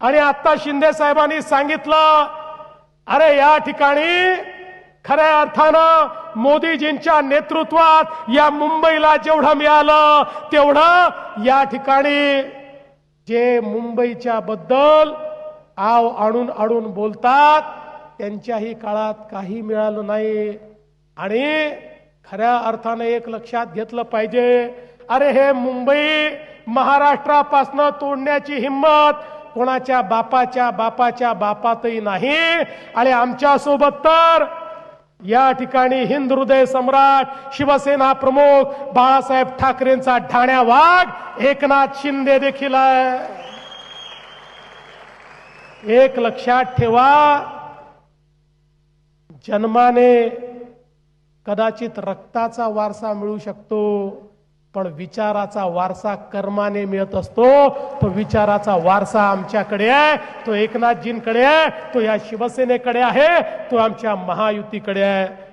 आणि आता शिंदे साहेबांनी सांगितलं अरे या ठिकाणी खऱ्या अर्थानं मोदीजींच्या नेतृत्वात या मुंबईला जेवढं मिळालं तेवढं या ठिकाणी जे मुंबईच्या बद्दल आव आणून आणून बोलतात त्यांच्याही काळात काही मिळालं नाही. आणि खऱ्या अर्थानं एक लक्षात घेतलं पाहिजे अरे हे मुंबई महाराष्ट्रापासनं तोडण्याची हिंमत कोणाच्या बापाच्या बापाच्या बापातही नाही. आणि आमच्यासोबत तर या ठिकाणी हिंद हृदय सम्राट शिवसेना प्रमुख बाळासाहेब ठाकरेंचा ठाण्या वाघ एकनाथ शिंदे देखील आहे. एक लक्षात ठेवा जन्माने कदाचित रक्ताचा वारसा मिळू शकतो. पण विचाराचा वारसा कर्माने मिळत असतो. तो विचाराचा वारसा आमच्याकडे आहे. तो एकनाथजींकडे आहे. तो या शिवसेनेकडे आहे. तो आमच्या महायुतीकडे आहे.